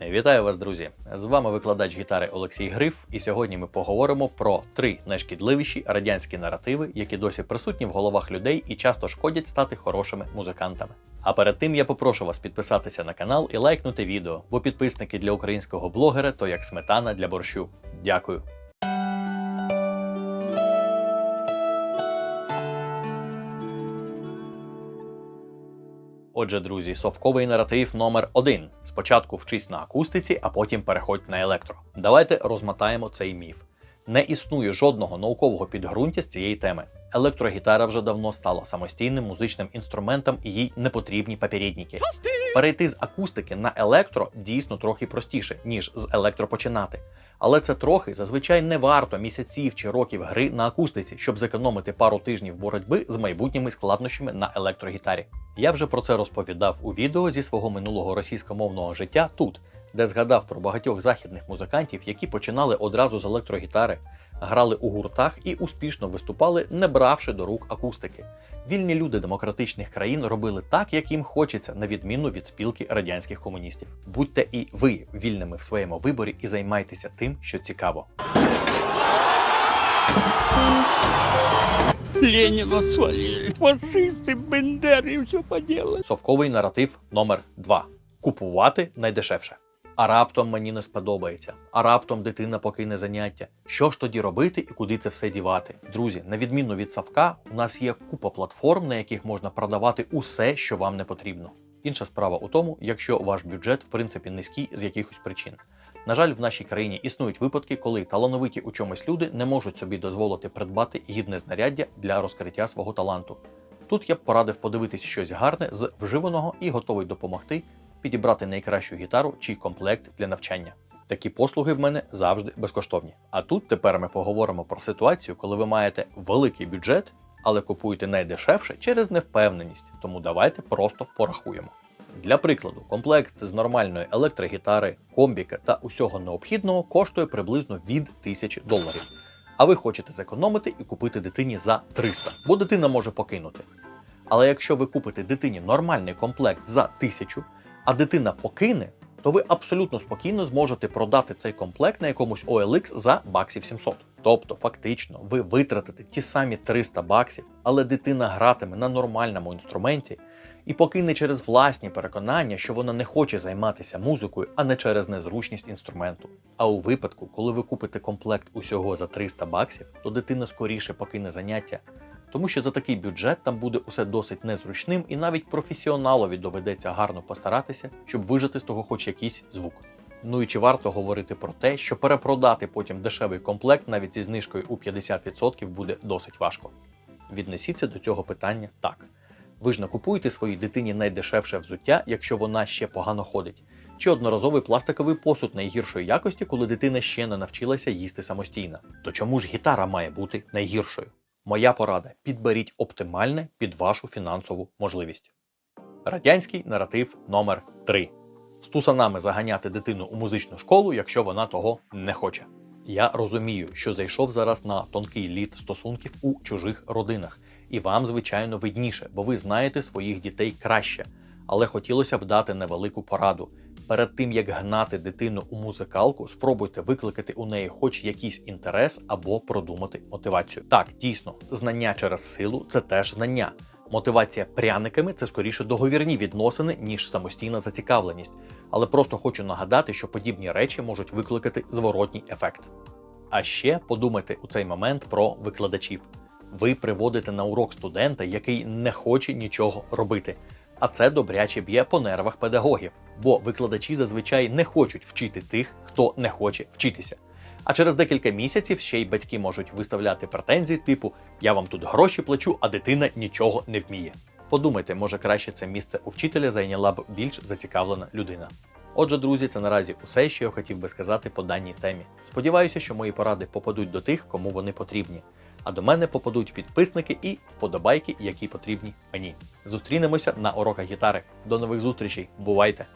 Вітаю вас, друзі! З вами викладач гітари Олексій Гриф, і сьогодні ми поговоримо про три найшкідливіші радянські наративи, які досі присутні в головах людей і часто шкодять стати хорошими музикантами. А перед тим я попрошу вас підписатися на канал і лайкнути відео, бо підписники для українського блогера то як сметана для борщу. Дякую. Отже, друзі, совковий наратив номер один. Спочатку вчись на акустиці, а потім переходь на електро. Давайте розмотаємо цей міф. Не існує жодного наукового підґрунтя з цієї теми. Електрогітара вже давно стала самостійним музичним інструментом і їй не потрібні попередники. Перейти з акустики на електро дійсно трохи простіше, ніж з електро починати. Але це трохи зазвичай не варто місяців чи років гри на акустиці, щоб зекономити пару тижнів боротьби з майбутніми складнощами на електрогітарі. Я вже про це розповідав у відео зі свого минулого російськомовного життя тут, де згадав про багатьох західних музикантів, які починали одразу з електрогітари, грали у гуртах і успішно виступали, не бравши до рук акустики. Вільні люди демократичних країн робили так, як їм хочеться, на відміну від спілки радянських комуністів. Будьте і ви вільними в своєму виборі і займайтеся тим, що цікаво. Ленина свалили. Фашисты, бендеры, все поделали. Совковий наратив номер 2 купувати найдешевше. А раптом мені не сподобається, а раптом дитина покине заняття. Що ж тоді робити і куди це все дівати? Друзі, на відміну від Савка, у нас є купа платформ, на яких можна продавати усе, що вам не потрібно. Інша справа у тому, якщо ваш бюджет в принципі низький з якихось причин. На жаль, в нашій країні існують випадки, коли талановиті у чомусь люди не можуть собі дозволити придбати гідне знаряддя для розкриття свого таланту. Тут я б порадив подивитись щось гарне з вживаного і готовий допомогти підібрати найкращу гітару чи комплект для навчання. Такі послуги в мене завжди безкоштовні. А тут тепер ми поговоримо про ситуацію, коли ви маєте великий бюджет, але купуєте найдешевше через невпевненість. Тому давайте просто порахуємо. Для прикладу, комплект з нормальної електрогітари, комбіка та усього необхідного коштує приблизно від 1000 доларів. А ви хочете зекономити і купити дитині за 300, бо дитина може покинути. Але якщо ви купите дитині нормальний комплект за 1000, а дитина покине, то ви абсолютно спокійно зможете продати цей комплект на якомусь OLX за баксів 700. Тобто, фактично, ви витратите ті самі 300 баксів, але дитина гратиме на нормальному інструменті і покине через власні переконання, що вона не хоче займатися музикою, а не через незручність інструменту. А у випадку, коли ви купите комплект усього за 300 баксів, то дитина скоріше покине заняття, тому що за такий бюджет там буде усе досить незручним, і навіть професіоналові доведеться гарно постаратися, щоб вижити з того хоч якийсь звук. Ну і чи варто говорити про те, що перепродати потім дешевий комплект навіть зі знижкою у 50% буде досить важко. Віднесіться до цього питання так. Ви ж не купуєте своїй дитині найдешевше взуття, якщо вона ще погано ходить, чи одноразовий пластиковий посуд найгіршої якості, коли дитина ще не навчилася їсти самостійно. То чому ж гітара має бути найгіршою? Моя порада: підберіть оптимальне під вашу фінансову можливість. Радянський наратив номер 3 з тусанами заганяти дитину у музичну школу, якщо вона того не хоче. Я розумію, що зайшов зараз на тонкий лід стосунків у чужих родинах, і вам, звичайно, видніше, бо ви знаєте своїх дітей краще. Але хотілося б дати невелику пораду. Перед тим як гнати дитину у музикалку, спробуйте викликати у неї хоч якийсь інтерес або продумати мотивацію. Так, дійсно, знання через силу це теж знання. Мотивація пряниками це скоріше договірні відносини, ніж самостійна зацікавленість. Але просто хочу нагадати, що подібні речі можуть викликати зворотній ефект. А ще подумайте у цей момент про викладачів. Ви приводите на урок студента, який не хоче нічого робити. А це добряче б'є по нервах педагогів, бо викладачі зазвичай не хочуть вчити тих, хто не хоче вчитися. А через декілька місяців ще й батьки можуть виставляти претензії, типу Я вам тут гроші плачу, а дитина нічого не вміє. Подумайте, може краще це місце у вчителя зайняла б більш зацікавлена людина. Отже, друзі, це наразі усе, що я хотів би сказати по даній темі. Сподіваюся, що мої поради попадуть до тих, кому вони потрібні. А до мене попадуть підписники і вподобайки, які потрібні мені. Зустрінемося на уроках гітари. До нових зустрічей. Бувайте!